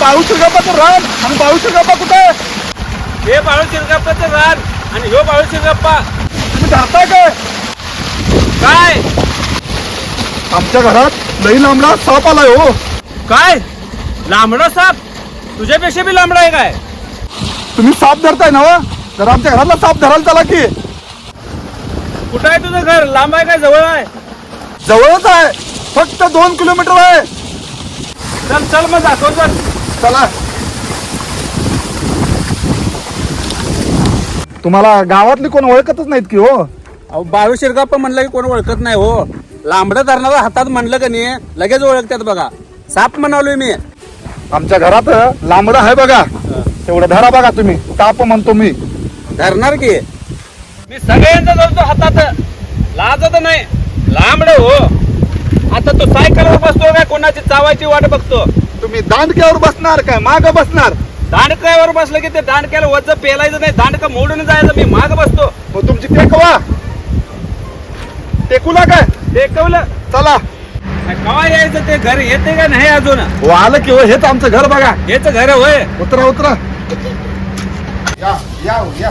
बाळू शिरगाप्पाचं रान आणि बाळू शिरगाप्पा कुठे? हे बाळू शिरगप्पाचं रान आणि ह्यो बाळू शिरगप्पा तुम्ही धरताय काय? काय? आमच्या घरात लई लांबडा साप आलाय हो. काय? लांबडा साप? तुझ्यापेक्षा बी लांबडा आहे काय? तुम्ही साप धरताय ना हो? तर आमच्या घरातला साप धरायला चला की. कुठं आहे तुझं घर? लांब आहे काय? जवळ आहे? जवळच आहे. फक्त दोन किलोमीटर आहे. चल चल मग दाखव चल. चला. तुम्हाला गावातली कोण ओळखतच नाहीत की हो? अहो बाळू शिरगप्पा म्हणलं की कोण ओळखत नाही हो. लांबडं धरणारा हातात म्हणलं का नाही लगेच ओळखतात बघा. साप म्हणालोय मी. आमच्या घरात लांबडा आहे बघा. तेवढं धरा बघा तुम्ही. ताप म्हणतो मी. धरणार की? मी सगळ्यांचा धरतो हातात लाजत नाही. लांबड हो. आता तो सायकलवर बसतो काय कोणाची चावायची वाट बघतो? तुम्ही दांडक्यावर बसणार काय? माग बसणार? दांडकावर बसलं की ते दांडक्याला वज्ज पेलायचं नाही दांडका मोडून जायचं. मी माग बसतो. मग तुमची टेकवा. टेकूला काय? टेकवलं. चला. कवा यायचं ते घर? येते का नाही अजून? हो आलं की हो हेच आमचं घर बघा. हेच घर होय. उतरा उतरा. या या हो, या.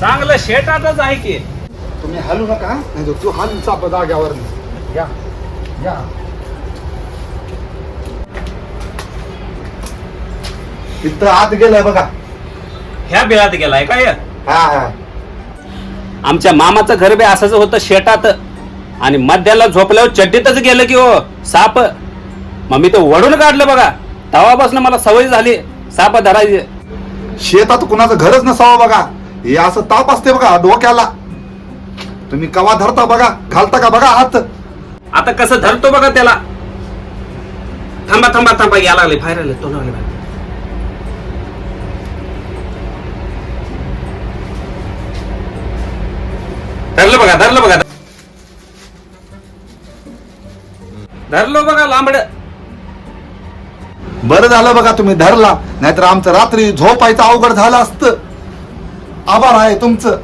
चांगलं शेटातच आहे की. तुम्ही हलू नका नाही तू हल चाप जाग्यावर या या. इथं आत गेलाय बघा. ह्या बिळात गेलाय काय हा? हा आमच्या मामाचं घर बी असंच होतं शेटात आणि मध्याला झोपल्यावर चड्डीतच गेलं की हो साप. मग मी तो वडून काढलं बघा. तेव्हापासून मला सवय झाली साप धरायची. शेतात कुणाचं घरच नसावं बघा. हे असं ताप असते बघा डोक्याला. तुम्ही कवा धरता बघा? घालता का बघा हात? आता कसं धरतो बघा त्याला? थांबा थांबा थांबा या लागले बाहेर आले तो लागले बाहेर. धरलं बघा धरलं बघा. धरलो बघा लांबड. बरं झालं बघा तुम्ही धरला नाहीतर आमचं रात्री झोपायचं अवघड झालं असतं. आभार आहे तुमचं.